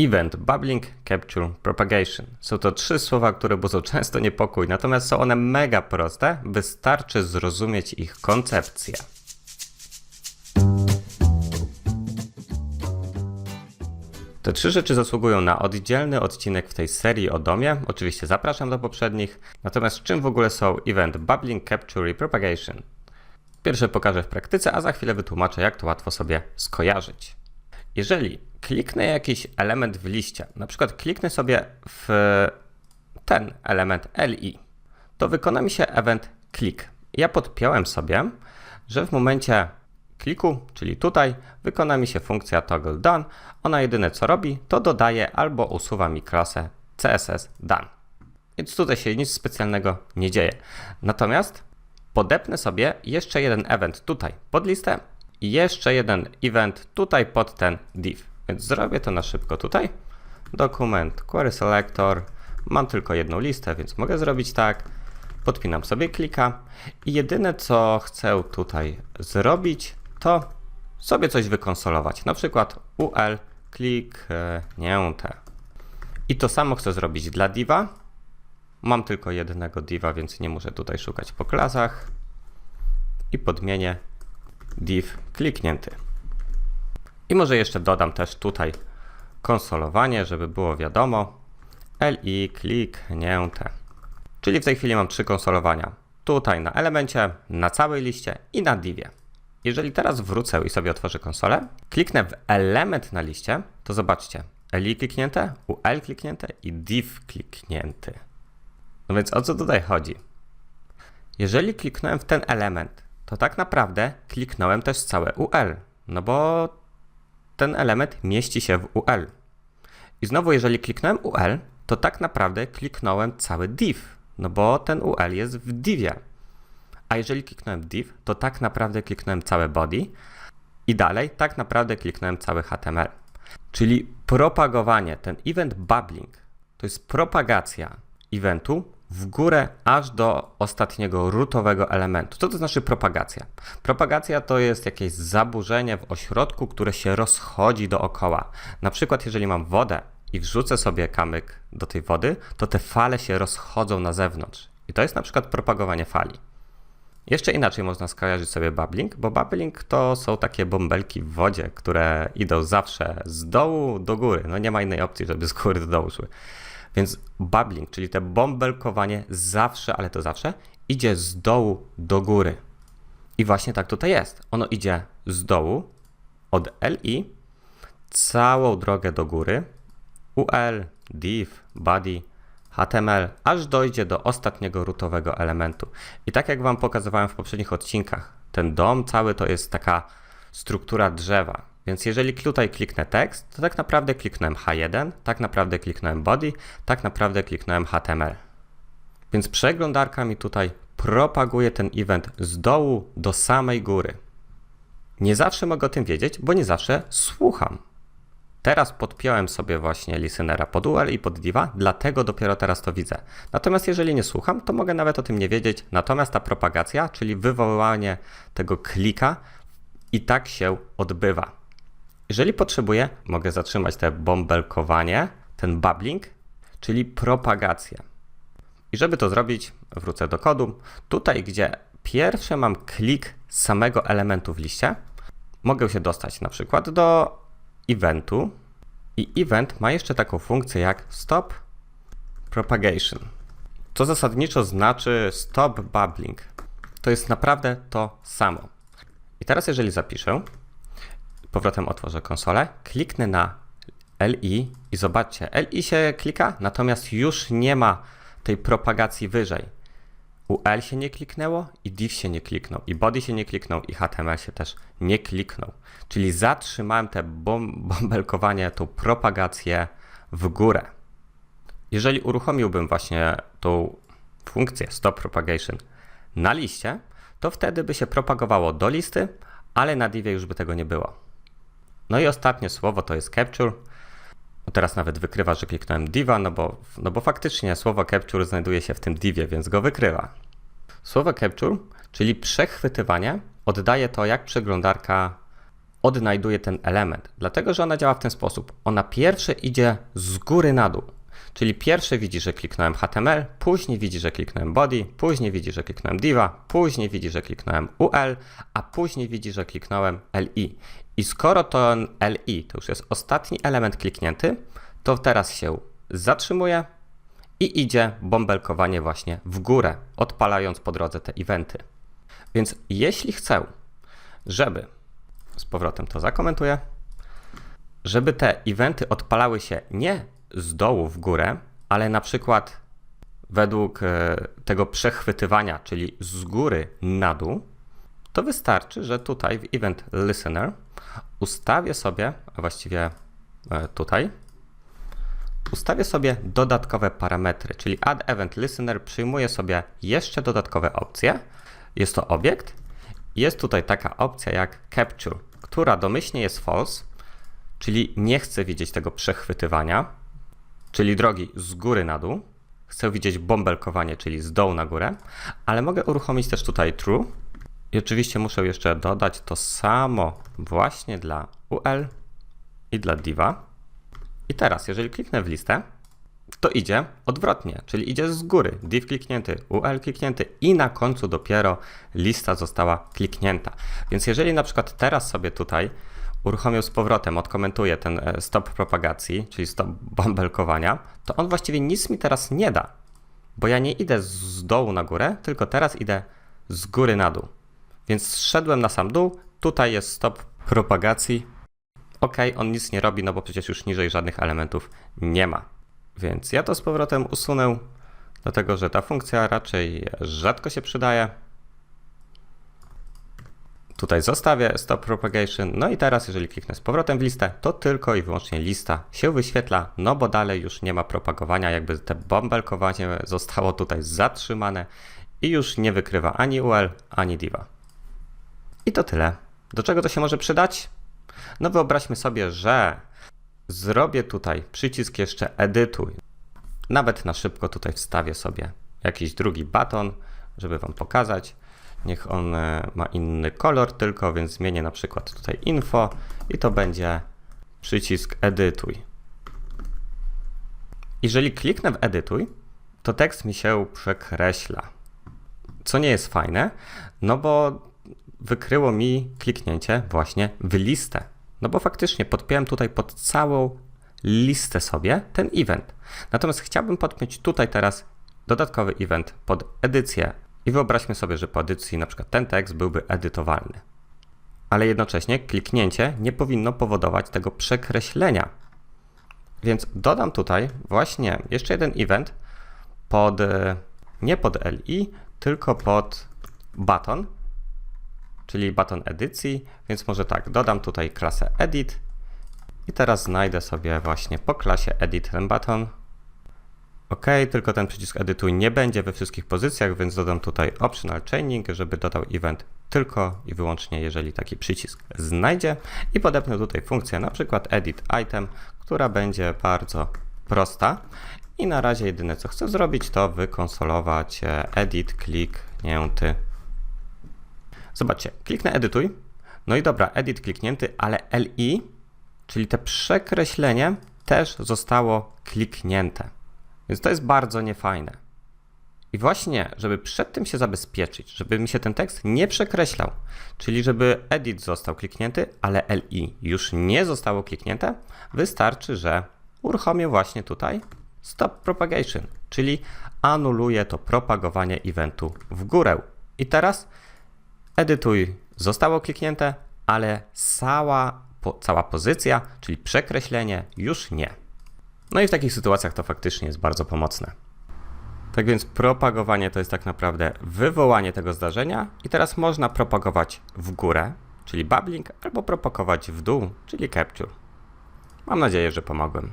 Event, Bubbling, Capture, Propagation. Są to trzy słowa, które budzą często niepokój, natomiast są one mega proste, wystarczy zrozumieć ich koncepcję. Te trzy rzeczy zasługują na oddzielny odcinek w tej serii o domie. Oczywiście zapraszam do poprzednich. Natomiast czym w ogóle są Event, Bubbling, Capture i Propagation? Pierwsze pokażę w praktyce, a za chwilę wytłumaczę, jak to łatwo sobie skojarzyć. Jeżeli kliknę jakiś element w liście, na przykład kliknę sobie w ten element LI, to wykona mi się event click. Ja podpiąłem sobie, że w momencie kliku, czyli tutaj, wykona mi się funkcja toggle done. Ona jedyne co robi, to dodaje albo usuwa mi klasę CSS done. Więc tutaj się nic specjalnego nie dzieje. Natomiast podepnę sobie jeszcze jeden event tutaj pod listę i jeszcze jeden event tutaj pod ten div. Więc zrobię to na szybko tutaj. Dokument, query selector. Mam tylko jedną listę, więc mogę zrobić tak. Podpinam sobie klika i jedyne co chcę tutaj zrobić, to sobie coś wykonsolować. Na przykład ul kliknięte. I to samo chcę zrobić dla diva. Mam tylko jednego diva, więc nie muszę tutaj szukać po klasach. I podmienię div kliknięty. I może jeszcze dodam też tutaj konsolowanie, żeby było wiadomo. li kliknięte. Czyli w tej chwili mam trzy konsolowania. Tutaj na elemencie, na całej liście i na divie. Jeżeli teraz wrócę i sobie otworzę konsolę, kliknę w element na liście, to zobaczcie, li kliknięte, ul kliknięte i div kliknięty. No więc o co tutaj chodzi? Jeżeli kliknąłem w ten element, to tak naprawdę kliknąłem też całe ul, no bo ten element mieści się w ul. I znowu, jeżeli kliknąłem ul, to tak naprawdę kliknąłem cały div, no bo ten ul jest w divie. A jeżeli kliknąłem div, to tak naprawdę kliknąłem całe body i dalej tak naprawdę kliknąłem cały HTML. Czyli propagowanie, ten event bubbling, to jest propagacja eventu w górę aż do ostatniego rootowego elementu. Co to znaczy propagacja? Propagacja to jest jakieś zaburzenie w ośrodku, które się rozchodzi dookoła. Na przykład, jeżeli mam wodę i wrzucę sobie kamyk do tej wody, to te fale się rozchodzą na zewnątrz. I to jest na przykład propagowanie fali. Jeszcze inaczej można skojarzyć sobie bubbling, bo bubbling to są takie bąbelki w wodzie, które idą zawsze z dołu do góry. No nie ma innej opcji, żeby z góry do dołu szły. Więc bubbling, czyli te bąbelkowanie zawsze, ale to zawsze, idzie z dołu do góry. I właśnie tak tutaj jest. Ono idzie z dołu od LI całą drogę do góry. UL, div, body, HTML, aż dojdzie do ostatniego rootowego elementu. I tak jak Wam pokazywałem w poprzednich odcinkach, ten dom cały to jest taka struktura drzewa. Więc jeżeli tutaj kliknę tekst, to tak naprawdę kliknąłem H1, tak naprawdę kliknąłem body, tak naprawdę kliknąłem HTML. Więc przeglądarka mi tutaj propaguje ten event z dołu do samej góry. Nie zawsze mogę o tym wiedzieć, bo nie zawsze słucham. Teraz podpiąłem sobie właśnie listenera pod UL i pod diva, dlatego dopiero teraz to widzę. Natomiast jeżeli nie słucham, to mogę nawet o tym nie wiedzieć. Natomiast ta propagacja, czyli wywoływanie tego klika, i tak się odbywa. Jeżeli potrzebuję, mogę zatrzymać te bąbelkowanie, ten bubbling, czyli propagację. I żeby to zrobić, wrócę do kodu. Tutaj, gdzie pierwsze mam klik samego elementu w liście, mogę się dostać na przykład do eventu i event ma jeszcze taką funkcję jak stop propagation. To zasadniczo znaczy stop bubbling. To jest naprawdę to samo. I teraz jeżeli zapiszę, powrotem otworzę konsolę, kliknę na LI i zobaczcie, LI się klika, natomiast już nie ma tej propagacji wyżej. UL się nie kliknęło i div się nie kliknął, i body się nie kliknął, i HTML się też nie kliknął. Czyli zatrzymałem te bom tą propagację w górę. Jeżeli uruchomiłbym właśnie tą funkcję stop propagation na liście, to wtedy by się propagowało do listy, ale na divie już by tego nie było. No i ostatnie słowo to jest capture. Teraz nawet wykrywa, że kliknąłem diva, no bo, no bo faktycznie słowo capture znajduje się w tym divie, więc go wykrywa. Słowo capture, czyli przechwytywanie, oddaje to, jak przeglądarka odnajduje ten element, dlatego że ona działa w ten sposób. Ona pierwsze idzie z góry na dół. Czyli pierwsze widzi, że kliknąłem HTML, później widzi, że kliknąłem body, później widzi, że kliknąłem diva, później widzi, że kliknąłem UL, a później widzi, że kliknąłem LI. I skoro to LI to już jest ostatni element kliknięty, to teraz się zatrzymuje i idzie bąbelkowanie właśnie w górę, odpalając po drodze te eventy. Więc jeśli chcę, żeby, z powrotem to zakomentuję, żeby te eventy odpalały się nie z dołu w górę, ale na przykład według e, tego przechwytywania, czyli z góry na dół, to wystarczy, że tutaj w Event Listener ustawię sobie, a właściwie e, tutaj, ustawię sobie dodatkowe parametry, czyli Add Event Listener przyjmuje sobie jeszcze dodatkowe opcje. Jest to obiekt. Jest tutaj taka opcja jak Capture, która domyślnie jest false, czyli nie chcę widzieć tego przechwytywania, czyli drogi z góry na dół. Chcę widzieć bąbelkowanie, czyli z dołu na górę, ale mogę uruchomić też tutaj true. I oczywiście muszę jeszcze dodać to samo właśnie dla UL i dla diva. I teraz, jeżeli kliknę w listę, to idzie odwrotnie, czyli idzie z góry. Div kliknięty, UL kliknięty i na końcu dopiero lista została kliknięta. Więc jeżeli na przykład teraz sobie tutaj uruchomił z powrotem, odkomentuję ten e, stop propagacji, czyli stop bąbelkowania, to on właściwie nic mi teraz nie da, bo ja nie idę z dołu na górę, tylko teraz idę z góry na dół. Więc zszedłem na sam dół, tutaj jest stop propagacji. OK, on nic nie robi, no bo przecież już niżej żadnych elementów nie ma. Więc ja to z powrotem usunę, dlatego że ta funkcja raczej rzadko się przydaje. Tutaj zostawię stop propagation. No i teraz, jeżeli kliknę z powrotem w listę, to tylko i wyłącznie lista się wyświetla, no bo dalej już nie ma propagowania, jakby te bąbelkowanie zostało tutaj zatrzymane i już nie wykrywa ani UL, ani diva. I to tyle. Do czego to się może przydać? No wyobraźmy sobie, że zrobię tutaj przycisk jeszcze edytuj. Nawet na szybko tutaj wstawię sobie jakiś drugi baton, żeby Wam pokazać. Niech on e, ma inny kolor tylko, więc zmienię na przykład tutaj info i to będzie przycisk edytuj. Jeżeli kliknę w edytuj, to tekst mi się przekreśla. Co nie jest fajne, no bo wykryło mi kliknięcie właśnie w listę. No bo faktycznie podpiąłem tutaj pod całą listę sobie ten event. Natomiast chciałbym podpiąć tutaj teraz dodatkowy event pod edycję i wyobraźmy sobie, że po edycji na przykład ten tekst byłby edytowalny. Ale jednocześnie kliknięcie nie powinno powodować tego przekreślenia. Więc dodam tutaj właśnie jeszcze jeden event pod nie pod LI, tylko pod button, czyli button edycji, więc może tak, dodam tutaj klasę edit i teraz znajdę sobie właśnie po klasie edit ten button. OK, tylko ten przycisk edytuj nie będzie we wszystkich pozycjach, więc dodam tutaj optional chaining, żeby dodał event tylko i wyłącznie jeżeli taki przycisk znajdzie i podepnę tutaj funkcję na przykład edit item, która będzie bardzo prosta i na razie jedyne co chcę zrobić to wykonsolować e, edit kliknięty Zobaczcie, kliknę edytuj. No i dobra, edit kliknięty, ale LI, czyli te przekreślenie też zostało kliknięte. Więc to jest bardzo niefajne. I właśnie, żeby przed tym się zabezpieczyć, żeby mi się ten tekst nie przekreślał, czyli żeby edit został kliknięty, ale LI już nie zostało kliknięte, wystarczy, że uruchomię właśnie tutaj stop propagation, czyli anuluję to propagowanie eventu w górę. I teraz edytuj zostało kliknięte, ale cała, po, cała pozycja, czyli przekreślenie już nie. No i w takich sytuacjach to faktycznie jest bardzo pomocne. Tak więc propagowanie to jest tak naprawdę wywołanie tego zdarzenia i teraz można propagować w górę, czyli bubbling, albo propagować w dół, czyli capture. Mam nadzieję, że pomogłem.